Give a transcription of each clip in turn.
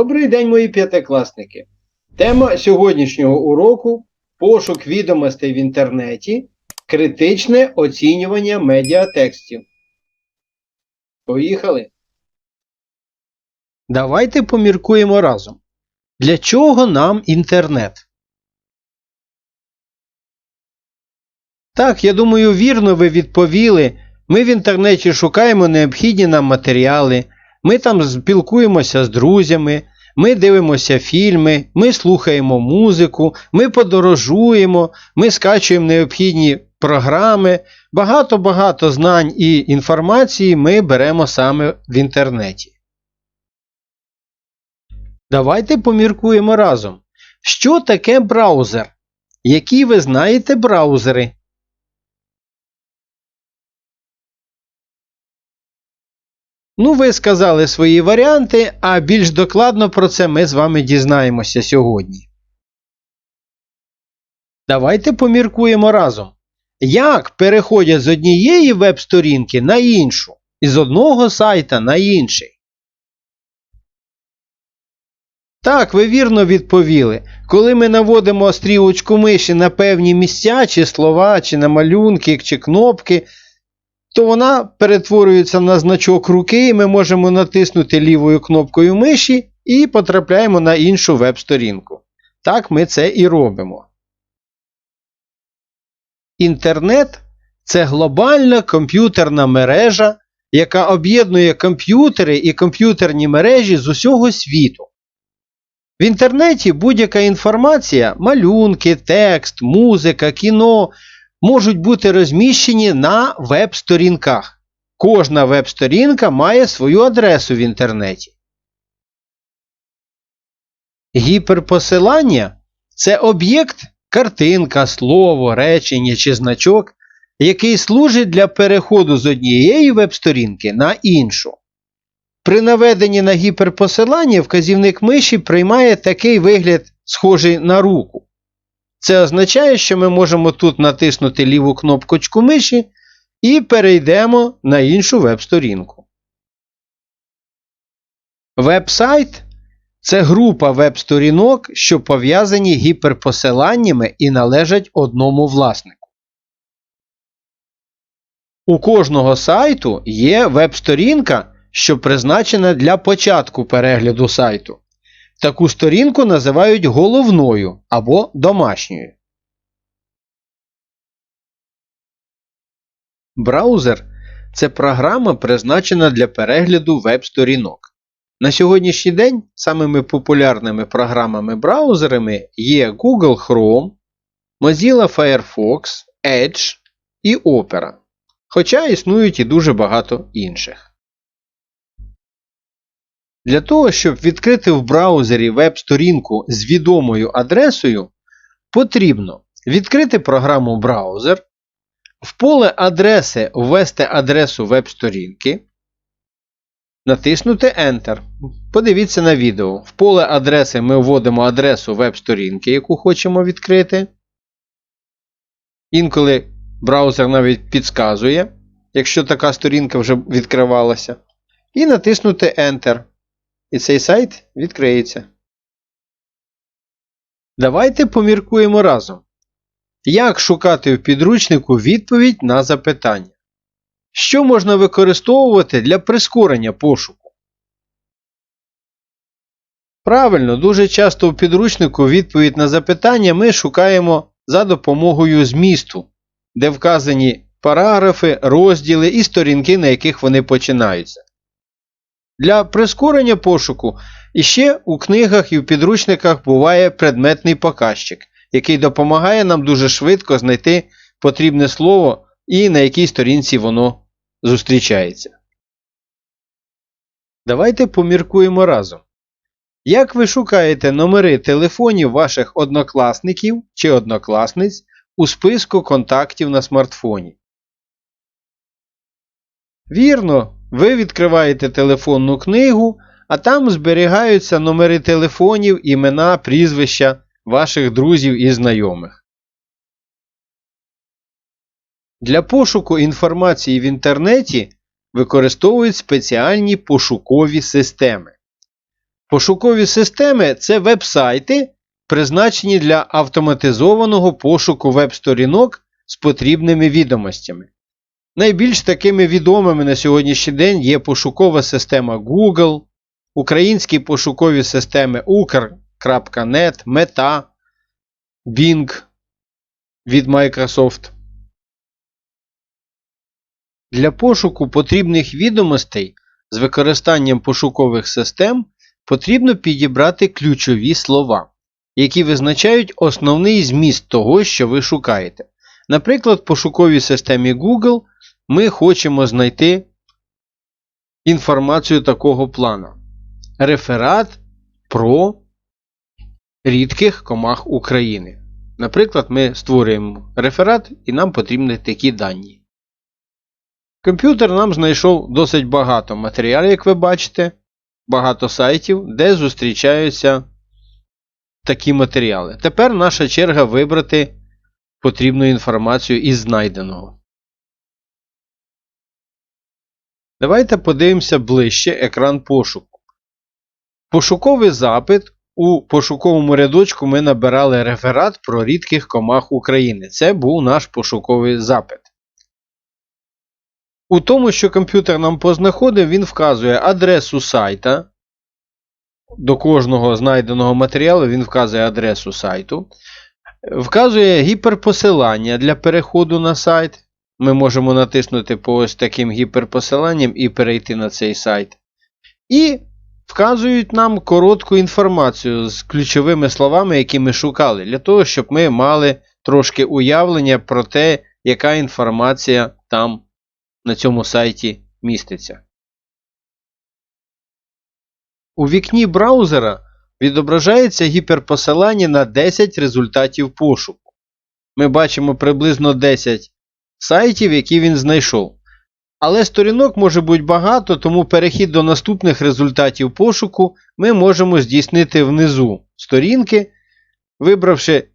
Добрий день, мої п'ятикласники. Тема сьогоднішнього уроку пошук відомостей в інтернеті, критичне оцінювання медіатекстів. Поїхали. Давайте поміркуємо разом. Для чого нам інтернет? Так, я думаю, вірно ви відповіли. Ми в інтернеті шукаємо необхідні нам матеріали. Ми там спілкуємося з друзями, ми дивимося фільми, ми слухаємо музику, ми подорожуємо, ми скачуємо необхідні програми. Багато-багато знань і інформації ми беремо саме в інтернеті. Давайте поміркуємо разом. Що таке браузер? Які ви знаєте браузери? Ну, ви сказали свої варіанти, а більш докладно про це ми з вами дізнаємося сьогодні. Давайте поміркуємо разом. Як переходять з однієї веб-сторінки на іншу, і з одного сайта на інший? Так, ви вірно відповіли. Коли ми наводимо стрілочку миші на певні місця, чи слова, чи на малюнки, чи кнопки, то вона перетворюється на значок руки, і ми можемо натиснути лівою кнопкою миші і потрапляємо на іншу веб-сторінку. Так ми це і робимо. Інтернет це глобальна комп'ютерна мережа, яка об'єднує комп'ютери і комп'ютерні мережі з усього світу. В інтернеті будь-яка інформація, малюнки, текст, музика, кіно можуть бути розміщені на веб-сторінках. Кожна веб-сторінка має свою адресу в інтернеті. Гіперпосилання це об'єкт, картинка, слово, речення чи значок, який служить для переходу з однієї веб-сторінки на іншу. При наведенні на гіперпосилання вказівник миші приймає такий вигляд, схожий на руку. Це означає, що ми можемо тут натиснути ліву кнопочку миші і перейдемо на іншу веб-сторінку. Веб-сайт це група веб-сторінок, що пов'язані гіперпосиланнями і належать одному власнику. У кожного сайту є веб-сторінка, що призначена для початку перегляду сайту. Таку сторінку називають головною або домашньою. Браузер це програма, призначена для перегляду веб-сторінок. На сьогоднішній день самими популярними програмами-браузерами є Google Chrome, Mozilla Firefox, Edge і Opera. Хоча існують і дуже багато інших. Для того, щоб відкрити в браузері веб-сторінку з відомою адресою, потрібно відкрити програму браузер, в поле адреси ввести адресу веб-сторінки, натиснути Enter. Подивіться на відео. В поле адреси ми вводимо адресу веб-сторінки, яку хочемо відкрити. Інколи браузер навіть підказує, якщо така сторінка вже відкривалася. І натиснути Enter. І цей сайт відкриється. Давайте поміркуємо разом. Як шукати в підручнику відповідь на запитання? Що можна використовувати для прискорення пошуку? Правильно, дуже часто в підручнику відповідь на запитання ми шукаємо за допомогою змісту, де вказані параграфи, розділи і сторінки, на яких вони починаються. Для прискорення пошуку іще у книгах і в підручниках буває предметний показчик, який допомагає нам дуже швидко знайти потрібне слово і на якій сторінці воно зустрічається. Давайте поміркуємо разом. Як ви шукаєте номери телефонів ваших однокласників чи однокласниць у списку контактів на смартфоні? Вірно, ви відкриваєте телефонну книгу, а там зберігаються номери телефонів, імена, прізвища ваших друзів і знайомих. Для пошуку інформації в інтернеті використовують спеціальні пошукові системи. Пошукові системи це веб-сайти, призначені для автоматизованого пошуку веб-сторінок з потрібними відомостями. Найбільш такими відомими на сьогоднішній день є пошукова система Google, українські пошукові системи Ukr.net, Meta, Bing від Microsoft. Для пошуку потрібних відомостей з використанням пошукових систем потрібно підібрати ключові слова, які визначають основний зміст того, що ви шукаєте. Наприклад, в пошуковій системі Google ми хочемо знайти інформацію такого плану. Реферат про рідких комах України. Наприклад, ми створюємо реферат і нам потрібні такі дані. Комп'ютер нам знайшов досить багато матеріалів, як ви бачите, багато сайтів, де зустрічаються такі матеріали. Тепер наша черга вибрати потрібну інформацію із знайденого. Давайте подивимося ближче екран пошуку. Пошуковий запит. У пошуковому рядочку ми набирали реферат про рідких комах України. Це був наш пошуковий запит. У тому, що комп'ютер нам познаходив, він вказує адресу сайта. До кожного знайденого матеріалу він вказує адресу сайту. Вказує гіперпосилання для переходу на сайт. Ми можемо натиснути по ось таким гіперпосиланням і перейти на цей сайт. І вказують нам коротку інформацію з ключовими словами, які ми шукали, для того, щоб ми мали трошки уявлення про те, яка інформація там на цьому сайті міститься. У вікні браузера відображається гіперпосилання на 10 результатів пошуку. Ми бачимо приблизно 10 сайтів, які він знайшов. Але сторінок може бути багато, тому перехід до наступних результатів пошуку ми можемо здійснити внизу сторінки, вибравши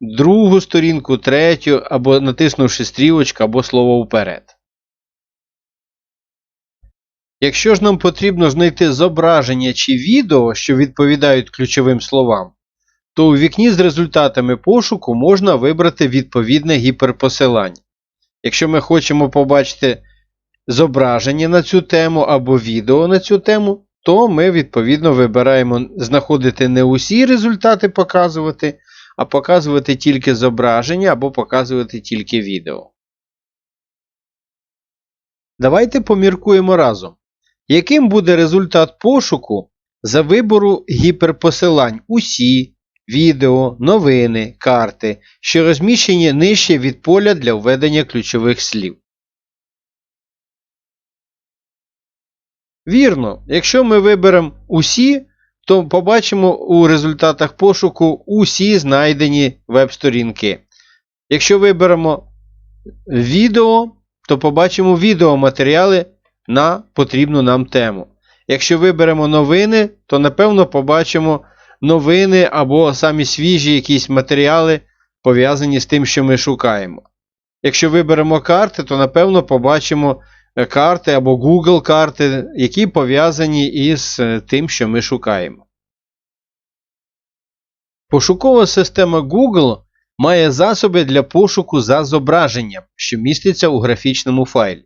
другу сторінку, третю, або натиснувши стрілочку або слово вперед. Якщо ж нам потрібно знайти зображення чи відео, що відповідають ключовим словам, то у вікні з результатами пошуку можна вибрати відповідне гіперпосилання. Якщо ми хочемо побачити зображення на цю тему або відео на цю тему, то ми відповідно вибираємо знаходити не усі результати показувати, а показувати тільки зображення або показувати тільки відео. Давайте поміркуємо разом. Яким буде результат пошуку за вибору гіперпосилань усі, відео, новини, карти, що розміщені нижче від поля для введення ключових слів? Вірно, якщо ми виберемо усі, то побачимо у результатах пошуку усі знайдені веб-сторінки. Якщо виберемо відео, то побачимо відеоматеріали на потрібну нам тему. Якщо виберемо новини, то напевно побачимо новини або самі свіжі якісь матеріали, пов'язані з тим, що ми шукаємо. Якщо виберемо карти, то напевно побачимо карти або Google карти, які пов'язані із е, тим, що ми шукаємо. Пошукова система Google має засоби для пошуку за зображенням, що міститься у графічному файлі.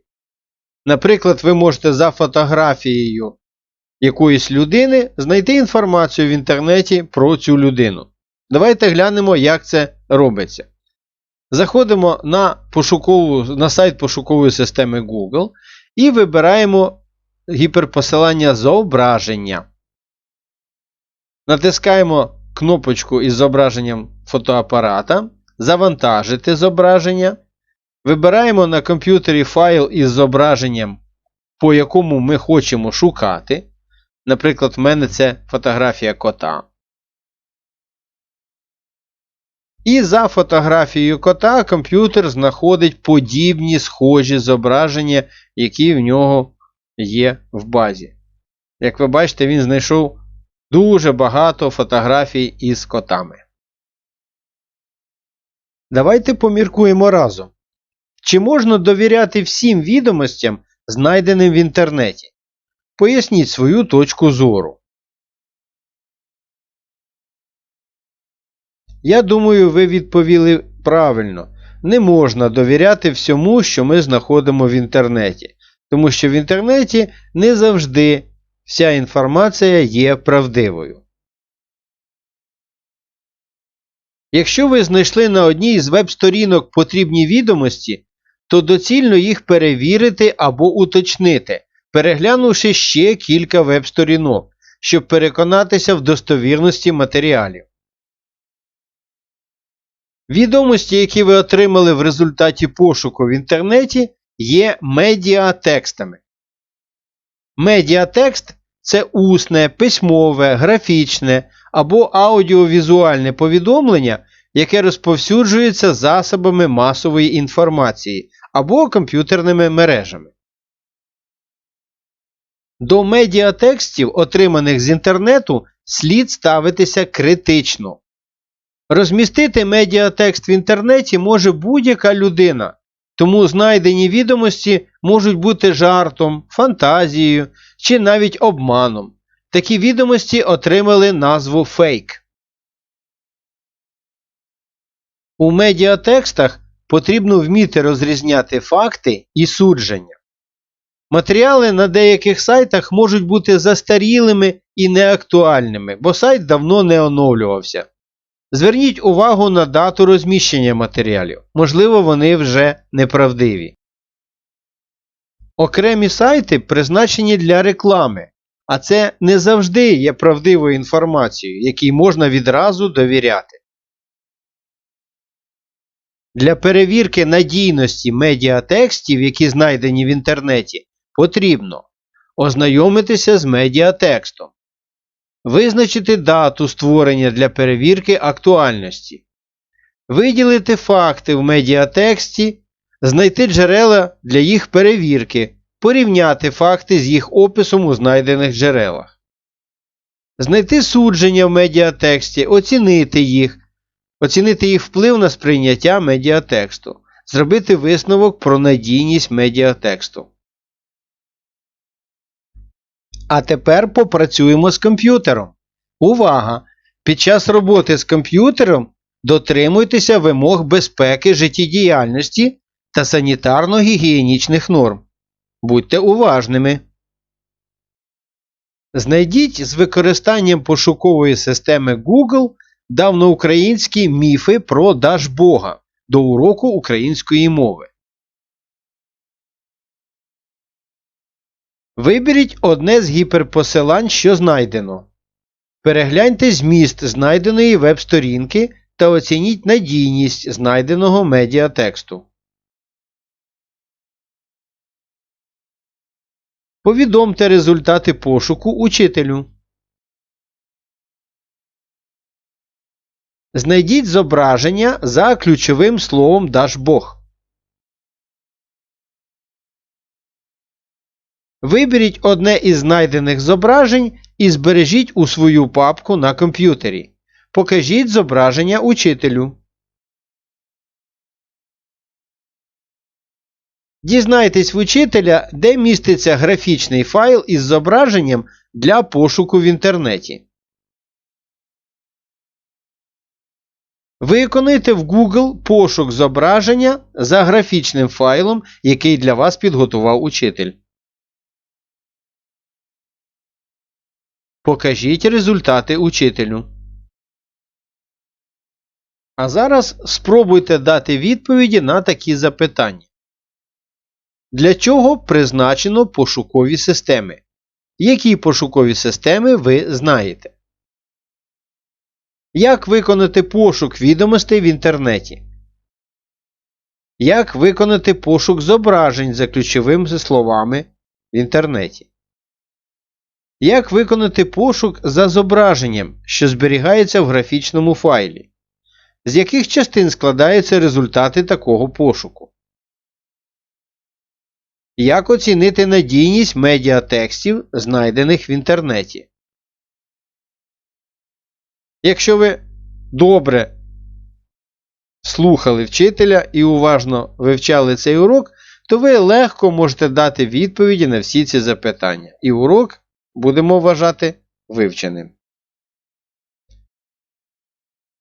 Наприклад, ви можете за фотографією якоїсь людини знайти інформацію в інтернеті про цю людину. Давайте глянемо, як це робиться. Заходимо на пошукову, на сайт пошукової системи Google і вибираємо гіперпосилання зображення. Натискаємо кнопочку із зображенням фотоапарата, завантажити зображення. Вибираємо на комп'ютері файл із зображенням, по якому ми хочемо шукати. Наприклад, в мене це фотографія кота. І за фотографією кота комп'ютер знаходить подібні схожі зображення, які в нього є в базі. Як ви бачите, він знайшов дуже багато фотографій із котами. Давайте поміркуємо разом. Чи можна довіряти всім відомостям, знайденим в інтернеті? Поясніть свою точку зору. Я думаю, ви відповіли правильно. Не можна довіряти всьому, що ми знаходимо в інтернеті. Тому що в інтернеті не завжди вся інформація є правдивою. Якщо ви знайшли на одній з веб-сторінок потрібні відомості, то доцільно їх перевірити або уточнити, переглянувши ще кілька веб-сторінок, щоб переконатися в достовірності матеріалів. Відомості, які ви отримали в результаті пошуку в інтернеті, є медіатекстами. Медіатекст це усне, письмове, графічне або аудіовізуальне повідомлення, яке розповсюджується засобами масової інформації або комп'ютерними мережами. До медіатекстів, отриманих з інтернету, слід ставитися критично. Розмістити медіатекст в інтернеті може будь-яка людина, тому знайдені відомості можуть бути жартом, фантазією чи навіть обманом. Такі відомості отримали назву фейк. У медіатекстах потрібно вміти розрізняти факти і судження. Матеріали на деяких сайтах можуть бути застарілими і неактуальними, бо сайт давно не оновлювався. Зверніть увагу на дату розміщення матеріалів. Можливо, вони вже неправдиві. Окремі сайти призначені для реклами, а це не завжди є правдивою інформацією, якій можна відразу довіряти. Для перевірки надійності медіатекстів, які знайдені в інтернеті, потрібно ознайомитися з медіатекстом, визначити дату створення для перевірки актуальності, виділити факти в медіатексті, знайти джерела для їх перевірки, порівняти факти з їх описом у знайдених джерелах, знайти судження в медіатексті, оцінити їх, оцінити їх вплив на сприйняття медіатексту, зробити висновок про надійність медіатексту. А тепер попрацюємо з комп'ютером. Увага! Під час роботи з комп'ютером дотримуйтеся вимог безпеки життєдіяльності та санітарно-гігієнічних норм. Будьте уважними. Знайдіть з використанням пошукової системи Google давноукраїнські міфи про Дажбога до уроку української мови. Виберіть одне з гіперпосилань, що знайдено. Перегляньте зміст знайденої веб-сторінки та оцініть надійність знайденого медіатексту. Повідомте результати пошуку учителю. Знайдіть зображення за ключовим словом Дашбог. Виберіть одне із знайдених зображень і збережіть у свою папку на комп'ютері. Покажіть зображення учителю. Дізнайтесь в учителя, де міститься графічний файл із зображенням для пошуку в інтернеті. Виконуйте в Google пошук зображення за графічним файлом, який для вас підготував учитель. Покажіть результати учителю. А зараз спробуйте дати відповіді на такі запитання. Для чого призначено пошукові системи? Які пошукові системи ви знаєте? Як виконати пошук відомостей в інтернеті? Як виконати пошук зображень за ключовими словами в інтернеті? Як виконати пошук за зображенням, що зберігається в графічному файлі? З яких частин складаються результати такого пошуку? Як оцінити надійність медіатекстів, знайдених в інтернеті? Якщо ви добре слухали вчителя і уважно вивчали цей урок, то ви легко можете дати відповіді на всі ці запитання. І урок будемо вважати вивченим.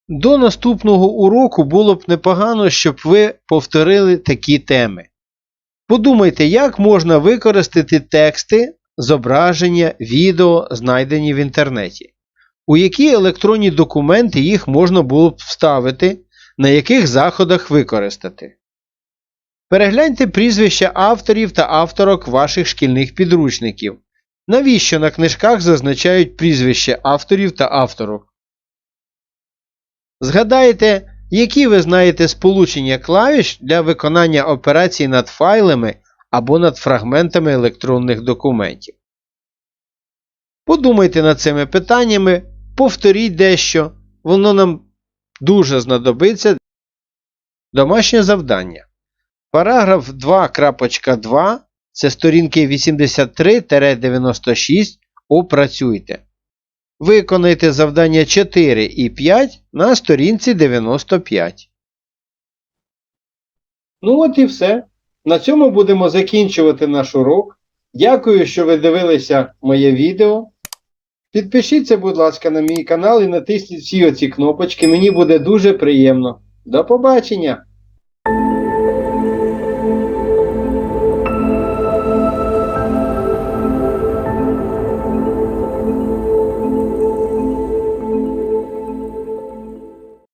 До наступного уроку було б непогано, щоб ви повторили такі теми. Подумайте, як можна використати тексти, зображення, відео, знайдені в інтернеті. У які електронні документи їх можна було б вставити, на яких заходах використати. Перегляньте прізвища авторів та авторок ваших шкільних підручників. Навіщо на книжках зазначають прізвище авторів та авторок? Згадайте, які ви знаєте сполучення клавіш для виконання операцій над файлами або над фрагментами електронних документів. Подумайте над цими питаннями, повторіть дещо, воно нам дуже знадобиться. Домашнє завдання. Параграф 2.2 це сторінки 83-96 опрацюйте. Виконайте завдання 4 і 5 на сторінці 95. Ну от і все. На цьому будемо закінчувати наш урок. Дякую, що ви дивилися моє відео. Підпишіться, будь ласка, на мій канал і натисніть всі оці кнопочки. Мені буде дуже приємно. До побачення!